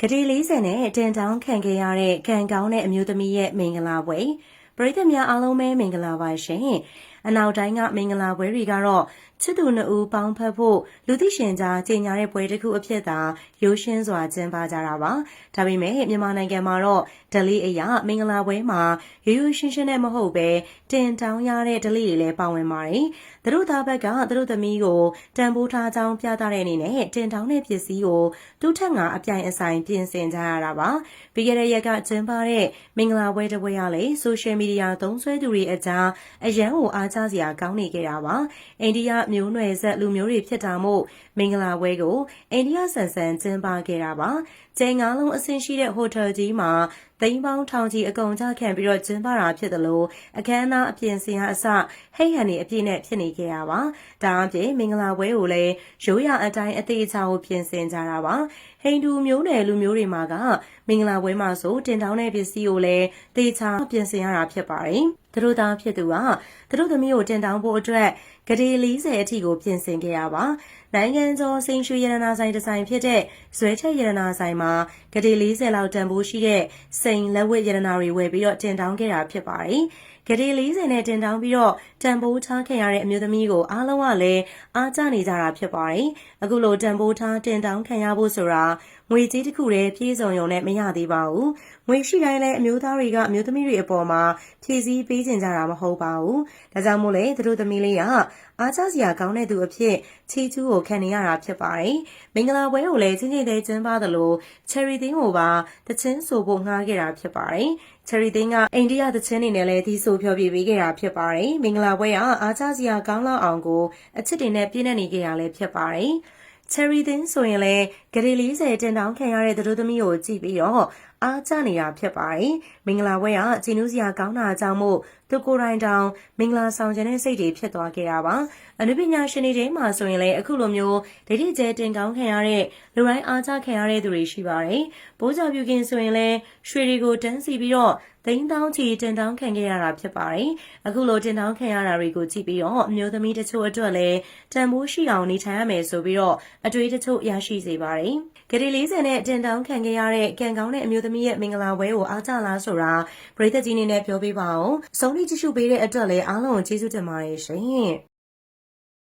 ဂတိ40နဲ့တင်တောင်းခံခဲ့ရတဲ့ကံကောင်းတဲ့အမျိုးသမီးရဲ့မင်္ဂလာပွဲပရိသတ်များအားလုံးပဲမင်္ဂလာပါရှင်အနောက်တိုင်းကမင်္ဂလာပွဲတွေကတော့ချစ်သူနှစ်ဦးပေါင်းဖက်ဖို့လူသိရှင်ကြားကြေညာတဲ့ပွဲတစ်ခုအဖြစ်သာရိုးရှင်းစွာကျင်းပကြတာပါဒါပေမဲ့မြန်မာနိုင်ငံမှာတော့ဒလီအရာမင်္ဂလာပွဲမှာရိုးရိုးရှင်းရှင်းနဲ့မဟုတ်ပဲတင်တောင်းရတဲ့ဒလီတွေလည်းပါဝင်ပါတယ်သူတို့သားဘက်ကသူတို့သမီးကိုတန်ဖိုးထားကြောင်းပြသတဲ့အနေနဲ့တင်တောင်းတဲ့ပစ္စည်းကိုတူးထက်ငါအပြိုင်အဆိုင်ပြင်ဆင်ကြရတာပါပြီးခဲ့တဲ့ရက်ကကျင်းပတဲ့မင်္ဂလာပွဲတစ်ပွဲရလေဆိုရှယ်မီဒီယာသုံးစွဲသူတွေအကြားအရန်ကိုအားကျစရာကောင်းနေခဲ့တာပါအိန္ဒိယမျိုးနွယ်ဆက်လူမျိုးတွေဖြစ်တာမို့မင်္ဂလာပွဲကိုအိန္ဒိယဆန်ဆန်ကျင်းပခဲ့တာပါကျင်းငါးလုံးအဆင့်ရှိတဲ့ဟိုတယ်ကြီးမှာသိန်းပေါင်းထောင်ချီအကုန်ကြခံပြီးတော့ကျင်းပတာဖြစ်တယ်လို့အခမ်းအနားအပြင်စင်အစဟိတ်ဟန်နေအပြည့်နဲ့ဖြစ်နေခဲ့ရပါဒါအပြင်မင်္ဂလာပွဲကိုလည်းရိုးရာအတိုင်းအသေးအချာကိုပြင်ဆင်ကြတာပါဟိန္ဒူမျိုးနွယ်လူမျိုးတွေမှာကမင်္ဂလာပွဲမှာဆိုတင်တောင်းတဲ့ပစ္စည်းကိုလည်းသေချာပြင်ဆင်ရတာဖြစ်ပါတယ် သူတို့သားဖြစ်သူကသူတို့သမီးကိုတင်တောင်းဖို့အတွက်ဂရေ40အထိကိုပြင်ဆင်ခဲ့ရပါနိုင်ငံကျော်စိန်ရွှေရတနာဆိုင်ဒီဇိုင်ဖြစ်တဲ့ဇွဲချက်ရတနာဆိုင်မှာဂရေ40လောက်တန်ဖိုးရှိတဲ့စိန်လက်ဝတ်ရတနာတွေဝယ်ပြီးတော့တင်တောင်းခဲ့တာဖြစ်ပါတယ်ဂရေ40နဲ့တင်တောင်းပြီးတော့တန်ဖိုးထားခဲ့ရတဲ့အမျိုးသမီးကိုအားလုံးကလည်းအားကျနေကြတာဖြစ်ပါတယ်အခုလိုတန်ဖိုးထားတင်တောင်းခံရဖို့ဆိုတာ ငွေကြေးတစ်ခုတည်းပြည့်စုံရုံနဲ့မရသေးပါဘူး။ငွေရှိတိုင်းလည်းအမျိုးသားတွေကအမျိုးသမီးတွေအပေါ်မှာဖြည့်ဆည်းပေးကျင်ကြတာမဟုတ်ပါဘူး။ဒါကြောင့်မို့လေသူတို့သမီးလေးကအားကျစရာကောင်းတဲ့သူအဖြစ်ချီးကျူးကိုခံနေရတာဖြစ်ပါတယ်။မင်္ဂလာပွဲကိုလည်းချင်းချင်းသေးကျင်းပသလို cherry သင်းကိုပါတချင်းဆိုဖို့ငှားခဲ့တာဖြစ်ပါတယ်။ cherry သင်းကအိန္ဒိယသချင်းတွေနဲ့လည်းဒီဆိုဖြောပြပေးခဲ့တာဖြစ်ပါတယ်။မင်္ဂလာပွဲကအားကျစရာကောင်းလောက်အောင်ကိုအချစ်တွေနဲ့ပြည့်နေနေကြရလဲဖြစ်ပါတယ်။ cherry သင်းဆိုရင်လည်းဂရေ40တင်တောင်းခံရတဲ့သူတို့သမီးကိုကြည့်ပြီးတော့ အားကျနေတာဖြစ်ပါတယ်။မင်္ဂလာပွဲကဂျင်းနူးစရာကောင်းတာကြောင့်မို့သူကိုယ်တိုင်တောင်မင်္ဂလာဆောင်ခြင်းတဲ့စိတ်တွေဖြစ်သွားခဲ့တာပါ။အနုပညာရှင်တွေထဲမှာဆိုရင်လည်းအခုလိုမျိုးဒိဋ္ဌိကျဲတင်ကောင်းခံရတဲ့လူတိုင်းအားကျခံရတဲ့သူတွေရှိပါတယ်။ဘိုးကြော်ပြုခင်ဆိုရင်လည်းရွှေတွေကိုတန်းစီပြီးတော့သိန်းတောင်းချီတင်တောင်းခံခဲ့ရတာဖြစ်ပါတယ်။အခုလိုတင်တောင်းခံရတာတွေကိုကြည့်ပြီးတော့အမျိုးသမီးတချို့အတွက်လည်းတန်ဖိုးရှိအောင်နေထိုင်ရမယ်ဆိုပြီးတော့အတွေ့အချို့ရရှိစေပါတယ်။ဂရီ40နဲ့တင်တောင်းခံခဲ့ရတဲ့ကံကောင်းတဲ့အမျိုးသမီးရဲ့မင်္ဂလာပွဲကိုအားကြလားဆိုတာပရိသတ်ကြီးနေနဲ့ပြောပြပါအောင်။ဆုံးဖြတ်ကြည့်ရှုပေးတဲ့အတွက်လည်းအားလုံးကိုကျေးဇူးတင်ပါတယ်ရှင်။